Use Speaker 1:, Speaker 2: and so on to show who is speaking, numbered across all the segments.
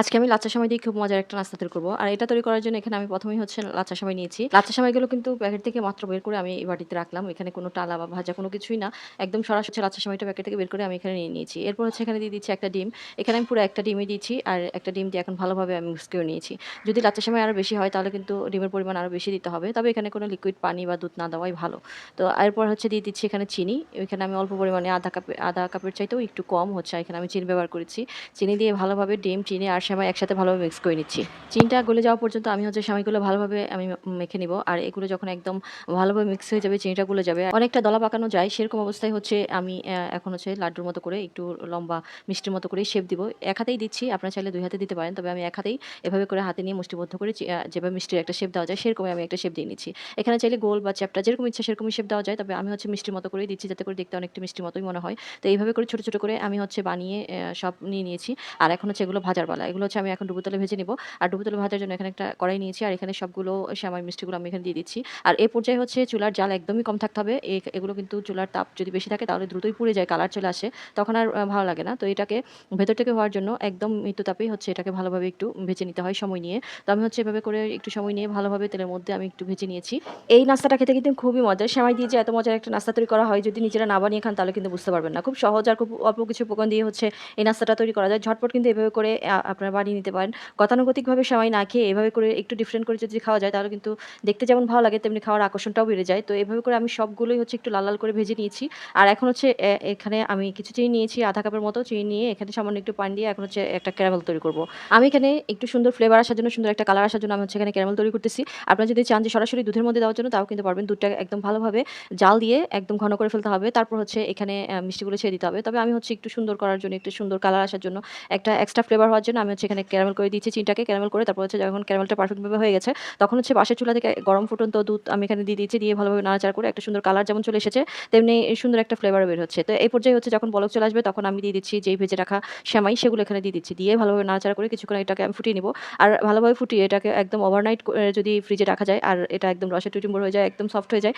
Speaker 1: আজকে আমি লাচ্চা সময় দিয়ে খুব মজার একটা নাস্তা তৈরি করব। আর এটা তৈরি করার জন্য এখানে আমি প্রথমেই হচ্ছে লাচ্চা সময় নিয়েছি। লাচ্চা সময়গুলো কিন্তু প্যাকেট থেকে মাত্র বের করে আমি এই বাটিতে রাখলাম। এখানে কোনো টালা বা ভাজা কোনো কিছুই না। একদম সরাসরি লাচ্চা সময়টা প্যাকেট থেকে বের করে আমি এখানে নিয়ে নিয়েছি। এরপর হচ্ছে এখানে দিয়ে দিচ্ছি একটা ডিম। এখানে আমি পুরো একটা ডিমই দিয়েছি আর একটা ডিম দিয়ে এখন ভালোভাবে আমি মিক্স করে নিয়েছি। যদি লাচ্চা সময় আরও বেশি হয় তাহলে কিন্তু ডিমের পরিমাণ আরও বেশি দিতে হবে। তবে এখানে কোনো লিকুইড পানি বা দুধ না দেওয়াই ভালো। তো এরপর হচ্ছে দিয়ে দিচ্ছি এখানে চিনি। এখানে আমি অল্প পরিমাণে আধা কাপ, আধা কাপের চাইতেও একটু কম হচ্ছে। এখানে আমি চিনি ব্যবহার করেছি। চিনি দিয়ে ভালোভাবে ডিম, চিনি আর সেমাই একসাথে ভালোভাবে মিক্স করে নিচ্ছি। চিনিটা গলে যাওয়া পর্যন্ত আমি হচ্ছে সেমাইগুলো ভালোভাবে আমি মেখে নিব, আর এগুলো যখন একদম ভালোভাবে মিক্স হয়ে যাবে, চিনিটা গুলে যাবে, অনেকটা দলা পাকানো যায়, সেরকম অবস্থায় হচ্ছে আমি এখন হচ্ছে লাড্ডুর মতো করে একটু লম্বা মিষ্টির মতো করে শেপ দিব। এক হাতেই দিচ্ছি, আপনার চাইলে দুই হাতে দিতে পারেন, তবে আমি এক হাতেই এভাবে করে হাতে নিয়ে মুষ্টিবদ্ধ করে যেভাবে মিষ্টির একটা শেপ দেওয়া যায়, সেরকমই আমি একটা শেপ দিয়ে নিচ্ছি। এখানে চাইলে গোল বা চ্যাপটা যেরকম ইচ্ছা সেরকমই শেপ দেওয়া যায়, তবে আমি হচ্ছে মিষ্টির মতো করেই দিচ্ছি, যাতে করে দেখতে অনেকটা মিষ্টির মতোই মনে হয়। তো এইভাবে করে ছোটো ছোটো করে আমি হচ্ছে বানিয়ে সব নিয়ে নিয়েছি, আর এখন হচ্ছে এগুলো ভাজার পালা। এগুলো হচ্ছে আমি এখন ডুবো ভেজে নিব। আর ডুবো তেলে ভাজার জন্য এখানে একটা কড়াই নিয়েছি, আর এখানে সবগুলো শ্যামাই মিষ্টিগুলো আমি এখানে দিয়ে দিচ্ছি। আর এই পর্যায়ে হচ্ছে চুলার জাল একদমই কম থাকতে হবে। এগুলো কিন্তু চুলার তাপ যদি বেশি থাকে তাহলে দ্রুতই পুড়ে যায়, কালার চলে আসে, তখন আর ভালো লাগে না। তো এটাকে ভেতর থেকে হওয়ার জন্য একদম মৃত্যু তাপেই হচ্ছে এটাকে ভালোভাবে একটু ভেজে নিতে হয় সময় নিয়ে। তো আমি হচ্ছে এভাবে করে একটু সময় নিয়ে ভালোভাবে তেলের মধ্যে আমি একটু ভেজে নিয়েছি। এই নাস্তাটা খেতে কিন্তু খুবই মজার। সেমাই দিয়ে যে এত মজার একটা নাস্তা তৈরি করা হয়, যদি নিজেরা না বানিয়ে খান তাহলে কিন্তু বুঝতে পারবেন না। খুব সহজ আর খুব অল্প কিছু উপকরণ দিয়ে হচ্ছে এই নাস্তাটা তৈরি করা যায়। ঝটপট কিন্তু এভাবে করে আপনারা বানিয়ে নিতে পারেন। গতানুগতিকভাবে সেমাই না খেয়ে এভাবে করে একটু ডিফারেন্ট করে যদি খাওয়া যায়, তাহলে কিন্তু দেখতে যেমন ভালো লাগে, তেমনি খাওয়ার আকর্ষণটাও বেড়ে যায়। তো এভাবে করে আমি সবগুলোই হচ্ছে একটু লাল লাল করে ভেজে নিয়েছি। আর এখন হচ্ছে এখানে আমি কিছু চিনি নিয়েছি, আধা কাপের মতো চিনি নিয়ে এখানে সামান্য একটু পানি দিয়ে এখন হচ্ছে একটা ক্যারামেল তৈরি করব। আমি এখানে একটু সুন্দর ফ্লেভার আসার জন্য, সুন্দর একটা কালার আসার জন্য আমি হচ্ছে এখানে ক্যারামেল তৈরি করতেছি। আপনারা যদি চান যে সরাসরি দুধের মধ্যে দেওয়ার জন্য, তাও কিন্তু পারবেন। দুধটা একদম ভালোভাবে জাল দিয়ে একদম ঘন করে ফেলতে হবে। তারপর হচ্ছে এখানে মিষ্টিগুলো ছেড়ে দিতে হবে। তবে আমি হচ্ছে একটু সুন্দর করার জন্য, একটু সুন্দর কালার আসার জন্য একটা এক্সট্রা ফ্লেভার হওয়ার জন্য আমি হচ্ছে এখানে ক্যারামেল করে দিচ্ছি চিনটাকে ক্যারামেল করে, তারপর হচ্ছে যখন ক্যারামেলটা পারফেক্টভাবে হয়ে গেছে, তখন হচ্ছে পাশের চুলা থেকে গরম ফুটন্ত দুধ আমি এখানে দিয়ে দিচ্ছি দিয়ে ভালোভাবে নাড়াচাড়া করে একটা সুন্দর কালার যেমন চলে এসেছে, তেমনি সুন্দর একটা ফ্লেভার বের হচ্ছে। তো এই পর্যায়ে হচ্ছে যখন বলক চলে আসবে, তখন আমি দিয়ে দিচ্ছি যেই ভেজে রাখা সেমাই, সেগুলো এখানে দিয়ে দিচ্ছি। দিয়ে ভালোভাবে নাড়াচাড়া করে কিছুক্ষণ এটাকে আমি ফুটিয়ে নিব। আর ভালোভাবে ফুটিয়ে এটাকে একদম ওভারনাইট যদি ফ্রিজে রাখা যায়, আর এটা একদম রসে টুটিম্বর হয়ে যায়, একদম সফট হয়ে যায়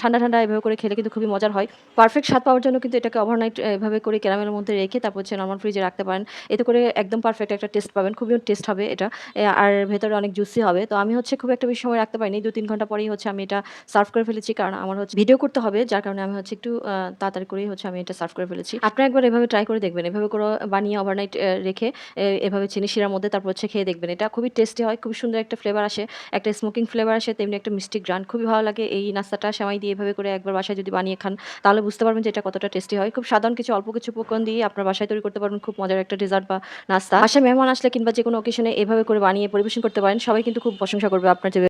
Speaker 1: ঠান্ডা ঠান্ডা এভাবে করে খেলে কিন্তু খুবই মজার হয়। পারফেক্ট স্বাদ পাওয়ার জন্য কিন্তু এটাকে ওভারনাইট এভাবে করে ক্যারামেলের মধ্যে রেখে তারপর হচ্ছে নর্মাল ফ্রিজে রাখতে পারেন। এতে করে একদম পারফেক্ট একটা টেস্ট পাবেন, খুবই টেস্ট হবে এটা। আর ভেতরে অনেক জুসি হবে। তো আমি হচ্ছে খুব একটা বেশি সময় রাখতে পারিনি। দু তিন ঘণ্টা পরেই হচ্ছে আমি এটা সার্ভ করে ফেলেছি। কারণ আমার হচ্ছে ভিডিও করতে হবে, যার কারণে আমি হচ্ছে একটু তাড়াতাড়ি করেই হচ্ছে আমি এটা সার্ভ করে ফেলেছি। আপনারা একবার এভাবে ট্রাই করে দেখবেন। এভাবে করে বানিয়ে ওভারনাইট রেখে এভাবে চিনি শিরার মধ্যে তারপর হচ্ছে খেয়ে দেখবেন। এটা খুবই টেস্টি হয়, খুবই সুন্দর একটা ফ্লেভার আসে। একটা স্মোকিং ফ্লেভার আসে, তেমনি একটা মিষ্টি গ্রান। খুবই ভালো লাগে এই নাস্তাটা সেমাই দিয়ে এভাবে করে একবার বাসায় যদি বানিয়ে খান, তাহলে বুঝতে পারবেন যে এটা কতটা টেস্টি হয়। খুব সাধারণ কিছু, অল্প কিছু উপকরণ দিয়ে আপনার বাসায় তৈরি করতে পারবেন। খুব মজার একটা ডেজার্ট বা নাস্তা। আসে বাসায় মেহমান আসলে কিংবা যে কোনো অকেশনে এভাবে করে বানিয়ে পরিবেশন করতে পারেন, সবাই কিন্তু খুব প্রশংসা করবে আপনার যে